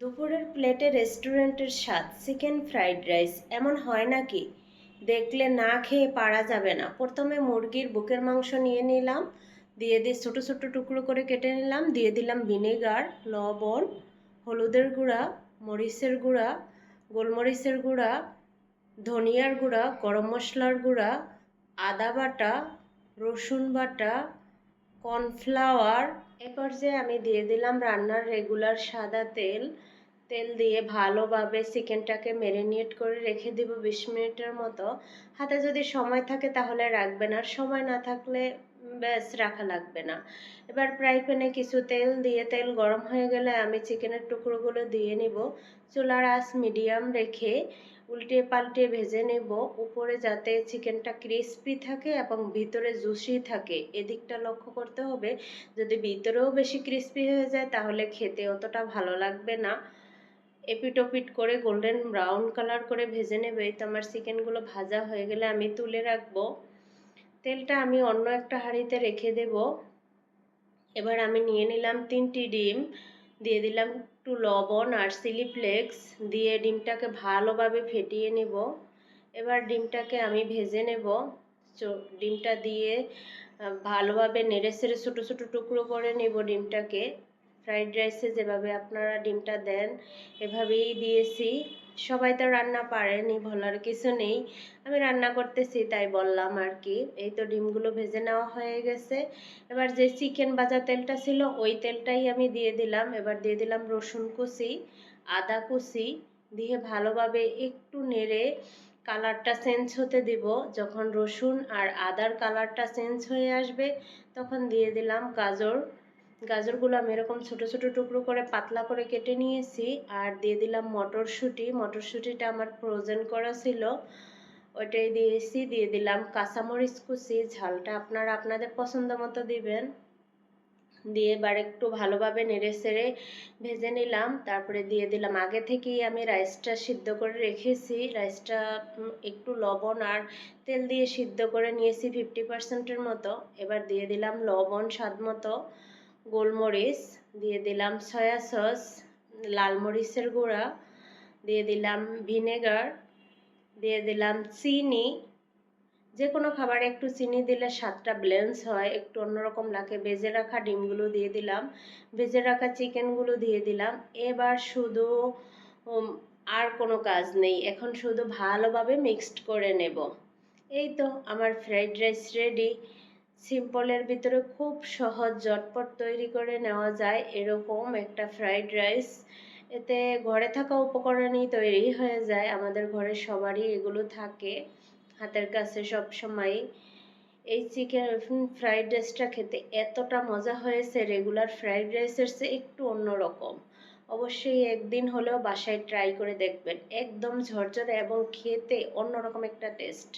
দুপুরের প্লেটে রেস্টুরেন্টের স্বাদ, চিকেন ফ্রাইড রাইস, এমন হয় নাকি? দেখলে না খেয়ে পারা যাবে না। প্রথমে মুরগির বুকের মাংস নিয়ে নিলাম, দিয়ে দিয়ে ছোটো ছোটো টুকরো করে কেটে নিলাম, দিয়ে দিলাম ভিনেগার, লবণ, হলুদের গুঁড়া, মরিচের গুঁড়া, গোলমরিচের গুঁড়া, ধনিয়ার গুঁড়া, গরম মশলার গুঁড়া, আদা বাটা, রসুন বাটা কর্নফ্লাওয়ার এ পর্যায়ে আমি দিয়ে দিলাম রান্নার রেগুলার সাদা তেল তেল দিয়ে ভালোভাবে চিকেনটাকে ম্যারিনেট করে রেখে দিব বিশ মিনিটের মতো। হাতে যদি সময় থাকে তাহলে রাখবেন, আর সময় না থাকলে ব্যাস, রাখা লাগবে না। এবার ফ্রাই প্যানে কিছু তেল দিয়ে, তেল গরম হয়ে গেলে আমি চিকেনের টুকরোগুলো দিয়ে নিব। চুলার আঁচ মিডিয়াম রেখে উল্টে পাল্টে ভেজে নেব। উপরে যাতে চিকেনটা ক্রিস্পি থাকে এবং ভিতরে জুসি থাকে, এদিকটা লক্ষ্য করতে হবে। যদি ভিতরেও বেশি ক্রিস্পি হয়ে যায়, তাহলে খেতে অতটা ভালো লাগবে না। এপিটোপিট করে গোল্ডেন ব্রাউন কালার করে ভেজে নেবে। তো আমার চিকেনগুলো ভাজা হয়ে গেলে আমি তুলে রাখব। তেলটা আমি অন্য একটা হাঁড়িতে রেখে দেব। এবার আমি নিয়ে নিলাম তিনটি ডিম, দিয়ে দিলাম একটু লবণ আর চিলি ফ্লেক্স, দিয়ে ডিমটাকে ভালোভাবে ফেটিয়ে নেব। এবার ডিমটাকে আমি ভেজে নেব। ডিমটা দিয়ে ভালোভাবে নেড়ে সেড়ে ছোটো ছোটো টুকরো করে নেব ডিমটাকে। ফ্রাইড রাইসে যেভাবে আপনারা ডিমটা দেন, এভাবেই দিয়েছি। সবাই তো রান্না পারেনি, বলার কিছু নেই। আমি রান্না করতেছি, তাই বললাম আর কি। এই তো ডিমগুলো ভেজে নেওয়া হয়ে গেছে। এবার যে চিকেন ভাজা তেলটা ছিল, ওই তেলটাই আমি দিয়ে দিলাম। এবার দিয়ে দিলাম রসুন কুচি, আদা কুচি, দিয়ে ভালোভাবে একটু নেড়ে কালারটা চেঞ্জ হতে দিব। যখন রসুন আর আদার কালারটা চেঞ্জ হয়ে আসবে, তখন দিয়ে দিলাম গাজর। গাজরগুলো আমি এরকম ছোট ছোট টুকরো করে পাতলা করে কেটে নিয়েছি আর দিয়ে দিলাম মটরশুঁটি। মটরশুঁটিটা আমার ফ্রোজেন করা ছিল। ওইটাই দিয়েছি, দিয়ে দিলাম কাঁচামরিচ কুচি। ঝালটা আপনারা আপনাদের পছন্দ মতো দিবেন। দিয়ে এবার একটু ভালোভাবে নেড়ে সেড়ে ভেজে নিলাম। তারপরে দিয়ে দিলাম, আগে থেকেই আমি রাইসটা সিদ্ধ করে রেখেছি। রাইসটা একটু লবণ আর তেল দিয়ে সিদ্ধ করে নিয়েছি ফিফটি পার্সেন্টের মতো। এবার দিয়ে দিলাম লবণ স্বাদ মতো। গোলমরিচ, দিয়ে দিলাম সয়া সস, লাল মরিচের গুঁড়া, দিয়ে দিলাম ভিনেগার, দিয়ে দিলাম চিনি। যে কোনো খাবারে একটু চিনি দিলে স্বাদটা ব্লেন্স হয়, একটু অন্যরকম লাগে। ভেজে রাখা ডিমগুলো দিয়ে দিলাম, ভেজে রাখা চিকেনগুলো দিয়ে দিলাম। এবার শুধু আর কোনো কাজ নেই, এখন শুধু ভালোভাবে মিক্সড করে নেব। এই তো আমার ফ্রাইড রাইস রেডি সিম্পলের ভিতরে খুব সহজ ঝটপট তৈরি করে নেওয়া যায়। এরকম একটা ফ্রাইড রাইস এতে ঘরে থাকা উপকরণই তৈরি হয়ে যায়। আমাদের ঘরে সবারই এগুলো থাকে। হাতের কাছে সব সময় এই চিকেন ফ্রাইড রাইসটা খেতে এতটা মজা হয়েছে রেগুলার ফ্রাইড রাইসের চেয়ে একটু অন্যরকম। অবশ্যই একদিন হলেও বাসায় ট্রাই করে দেখবেন। একদম ঝরঝরে এবং খেতে অন্যরকম একটা টেস্ট